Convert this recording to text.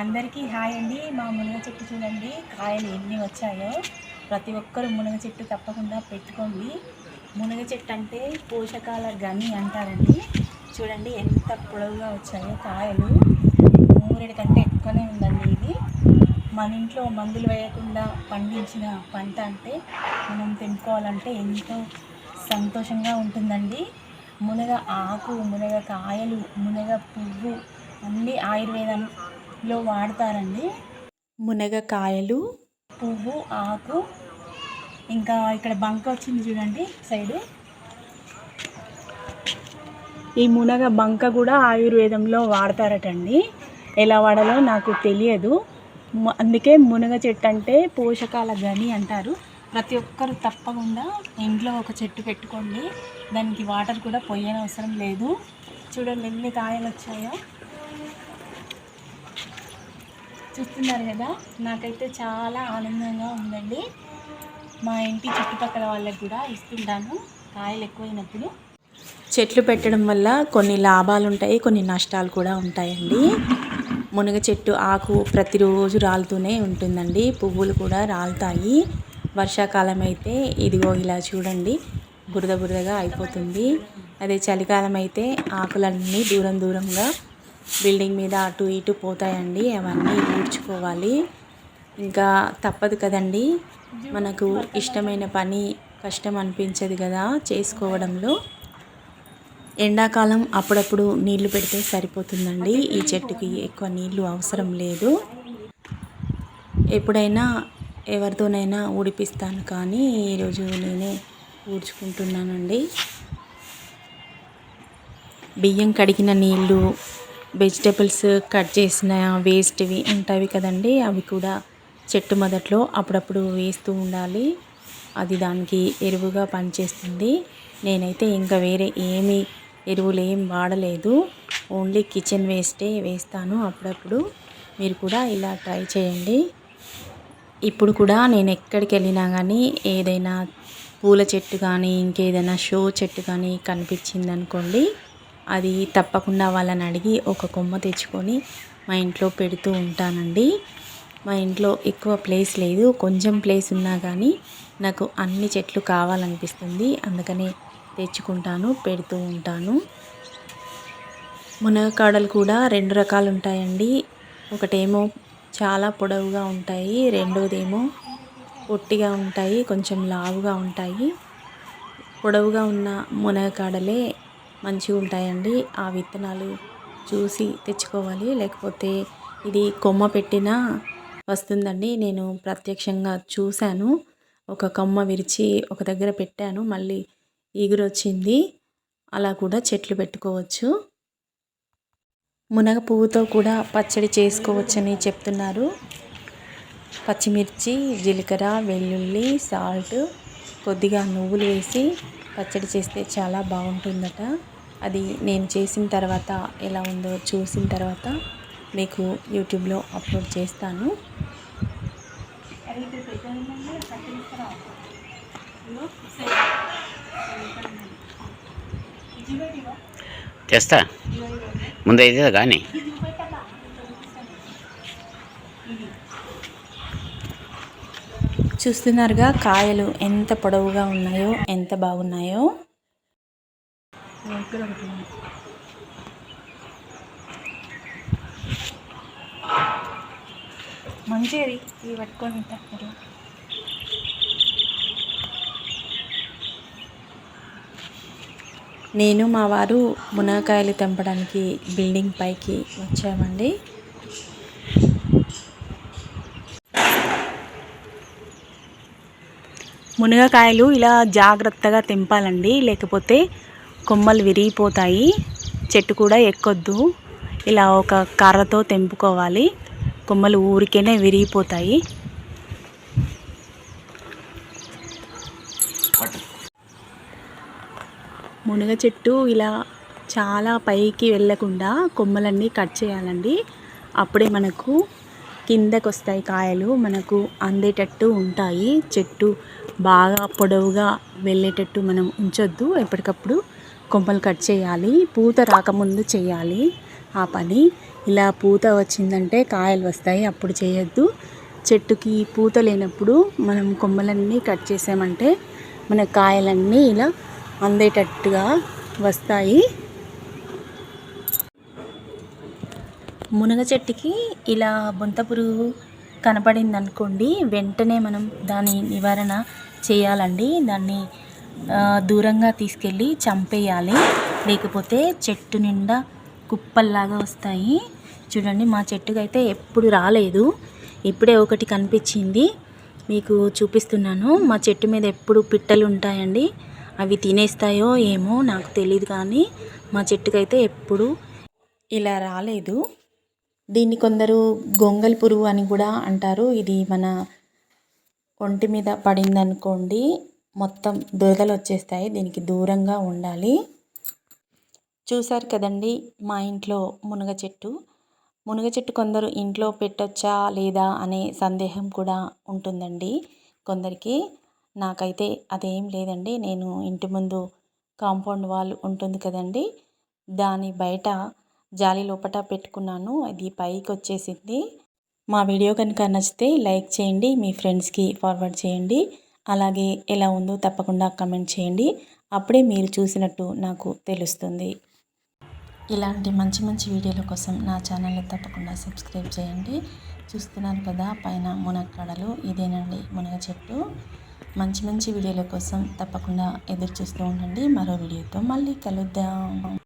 అందరికీ హాయ్ అండి. మా మునగ చెట్టు చూడండి. కాయలు ఎన్ని వచ్చాయో ప్రతి ఒక్కరు మునగ చెట్టు తప్పకుండా పెట్టుకోండి. మునగ చెట్టు అంటే పోషకాల గని అంటారండి. చూడండి ఎంత పొడవుగా వచ్చాయో కాయలు. మూరెడు కంటే ఎక్కువనే ఉందండి ఇది. మన ఇంట్లో మందులు వేయకుండా పండించిన పంట అంటే మనం తెంపుకోవాలంటే ఎంతో సంతోషంగా ఉంటుందండి. మునగ ఆకు మునగ కాయలు మునగ పువ్వు అన్నీ ఆయుర్వేదం ఆయుర్వేదంలో వాడతారండి. మునగ కాయలు పువ్వు ఆకు. ఇంకా ఇక్కడ బంక వచ్చింది చూడండి సైడు. ఈ మునగ బంక కూడా ఆయుర్వేదంలో వాడతారటండి. ఎలా వాడాలో నాకు తెలియదు. అందుకే మునగ చెట్టు అంటే పోషకాల గని అంటారు. ప్రతి ఒక్కరు తప్పకుండా ఇంట్లో ఒక చెట్టు పెట్టుకోండి. దానికి వాటర్ కూడా పోయనవసరం లేదు. చూడండి ఎన్ని కాయలు వచ్చాయో. చూస్తున్నారు కదా నాకైతే చాలా ఆనందంగా ఉందండి. మా ఇంటి చుట్టుపక్కల వాళ్ళకి కూడా ఇస్తుంటాను కాయలు ఎక్కువైనప్పుడు. చెట్లు పెట్టడం వల్ల కొన్ని లాభాలు ఉంటాయి కొన్ని నష్టాలు కూడా ఉంటాయండి. మునగ చెట్టు ఆకు ప్రతిరోజు రాలుతూనే ఉంటుందండి పువ్వులు కూడా రాలుతాయి. వర్షాకాలం అయితే ఇదిగో ఇలా చూడండి బురద బురదగా అయిపోతుంది. అదే చలికాలం అయితే ఆకులన్నీ దూరం దూరంగా బిల్డింగ్ మీద అటు ఇటు పోతాయండి అవన్నీ ఊడ్చుకోవాలి ఇంకా తప్పదు కదండి. మనకు ఇష్టమైన పని కష్టం అనిపించదు కదా చేసుకోవడంలో. ఎండాకాలం అప్పుడప్పుడు నీళ్ళు పెడితే సరిపోతుందండి. ఈ చెట్టుకి ఎక్కువ నీళ్ళు అవసరం లేదు. ఎప్పుడైనా ఎవరితోనైనా ఊడిపిస్తాను కానీ ఈరోజు నేనే ఊడ్చుకుంటున్నానండి. బియ్యం కడిగిన నీళ్ళు వెజిటేబుల్స్ కట్ చేసిన వేస్ట్వి ఉంటాయి కదండి అవి కూడా చెట్టు మొదట్లో అప్పుడప్పుడు వేస్తూ ఉండాలి. అది దానికి ఎరువుగా పనిచేస్తుంది. నేనైతే ఇంకా వేరే ఏమి ఎరువులు ఏం వాడలేదు. ఓన్లీ కిచెన్ వేస్టే వేస్తాను అప్పుడప్పుడు. మీరు కూడా ఇలా ట్రై చేయండి. ఇప్పుడు కూడా నేను ఎక్కడికి వెళ్ళినా కానీ ఏదైనా పూల చెట్టు కానీ ఇంకేదైనా షో చెట్టు కానీ కనిపించింది అనుకోండి అది తప్పకుండా వాళ్ళని అడిగి ఒక కొమ్మ తెచ్చుకొని మా ఇంట్లో పెడుతూ ఉంటానండి. మా ఇంట్లో ఎక్కువ ప్లేస్ లేదు. కొంచెం ప్లేస్ ఉన్నా కానీ నాకు అన్ని చెట్లు కావాలనిపిస్తుంది. అందుకని తెచ్చుకుంటాను పెడుతూ ఉంటాను. మునగకాడలు కూడా రెండు రకాలు ఉంటాయండి ఒకటేమో చాలా పొడవుగా ఉంటాయి. రెండోదేమో పొట్టిగా ఉంటాయి. కొంచెం లావుగా ఉంటాయి. పొడవుగా ఉన్న మునగకాడలే మంచిగా ఉంటాయండి. ఆ విత్తనాలు చూసి తెచ్చుకోవాలి. లేకపోతే ఇది కొమ్మ పెట్టినా వస్తుందండి. నేను ప్రత్యక్షంగా చూశాను. ఒక కొమ్మ విరిచి ఒక దగ్గర పెట్టాను. మళ్ళీ ఈగురు వచ్చింది అలా కూడా చెట్లు పెట్టుకోవచ్చు. మునగ పువ్వుతో కూడా పచ్చడి చేసుకోవచ్చని చెప్తున్నారు. పచ్చిమిర్చి జీలకర్ర వెల్లుల్లి సాల్ట్ కొద్దిగా నువ్వులు వేసి పచ్చడి చేస్తే చాలా బాగుంటుందట. అది నేను చేసిన తర్వాత ఎలా ఉందో చూసిన తర్వాత మీకు యూట్యూబ్లో అప్లోడ్ చేస్తాను. తెస్తా ముందు అయితే కానీ చూస్తున్నారుగా కాయలు ఎంత పొడవుగా ఉన్నాయో ఎంత బాగున్నాయో. మంచిది ఇవి పట్టుకొని ఉంటారు నేను మా వారు మునగకాయలు తెంపడానికి బిల్డింగ్ పైకి వచ్చామండి. మునగకాయలు ఇలా జాగ్రత్తగా తెంపాలండి. లేకపోతే కొమ్మలు విరిగిపోతాయి. చెట్టు కూడా ఎక్కొద్దు. ఇలా ఒక కర్రతో తెంపుకోవాలి. కొమ్మలు ఊరికేనే విరిగిపోతాయి. మునగ చెట్టు ఇలా చాలా పైకి వెళ్ళకుండా కొమ్మలన్నీ కట్ చేయాలండి. అప్పుడే మనకు కిందకు వస్తాయి కాయలు మనకు అందేటట్టు ఉంటాయి. చెట్టు బాగా పొడవుగా వెళ్ళేటట్టు మనం ఉంచొద్దు. ఎప్పటికప్పుడు కొమ్మలు కట్ చేయాలి పూత రాకముందు చేయాలి. ఆ పని ఇలా పూత వచ్చిందంటే కాయలు వస్తాయి అప్పుడు చేయొద్దు. చెట్టుకి పూత లేనప్పుడు మనం కొమ్మలన్నీ కట్ చేసామంటే మన కాయలన్నీ ఇలా అందేటట్టుగా వస్తాయి. మునగ చెట్టుకి ఇలా బొంత పురుగు కనపడింది అనుకోండి వెంటనే మనం దాని నివారణ చేయాలండి. దాన్ని దూరంగా తీసుకెళ్ళి చంపేయాలి. లేకపోతే చెట్టు నిండా కుప్పల్లాగా వస్తాయి. చూడండి మా చెట్టుకైతే అయితే ఎప్పుడు రాలేదు. ఇప్పుడే ఒకటి కనిపించింది. మీకు చూపిస్తున్నాను. మా చెట్టు మీద ఎప్పుడు పిట్టలు ఉంటాయండి. అవి తినేస్తాయో ఏమో నాకు తెలియదు కానీ మా చెట్టుకైతే ఎప్పుడు ఇలా రాలేదు. దీన్ని కొందరు గొంగల్ పురుగు అని కూడా అంటారు. ఇది మన ఒంటి మీద పడిందనుకోండి మొత్తం దురదలు వచ్చేస్తాయి. దీనికి దూరంగా ఉండాలి. చూసారు కదండి మా ఇంట్లో మునగ చెట్టు. మునగ చెట్టు కొందరు ఇంట్లో పెట్టొచ్చా లేదా అనే సందేహం కూడా ఉంటుందండి కొందరికి. నాకైతే అదేం లేదండి. నేను ఇంటి ముందు కాంపౌండ్ వాల్ ఉంటుంది కదండి. దాని బయట జాలి లోపట పెట్టుకున్నాను. అది పైకి వచ్చేసింది. మా వీడియో కనుక నచ్చితే లైక్ చేయండి మీ ఫ్రెండ్స్కి ఫార్వర్డ్ చేయండి. అలాగే ఎలా ఉందో తప్పకుండా కమెంట్ చేయండి. అప్పుడే మీరు చూసినట్టు నాకు తెలుస్తుంది. ఇలాంటి మంచి మంచి వీడియోల కోసం నా ఛానల్ని తప్పకుండా సబ్స్క్రైబ్ చేయండి. చూస్తున్నారు కదా పైన మునక్కాడలు. ఇదేనండి మునగ చెట్టు. మంచి మంచి వీడియోల కోసం తప్పకుండా ఎదురు చూస్తూ ఉండండి. మరో వీడియోతో మళ్ళీ కలుద్దాం.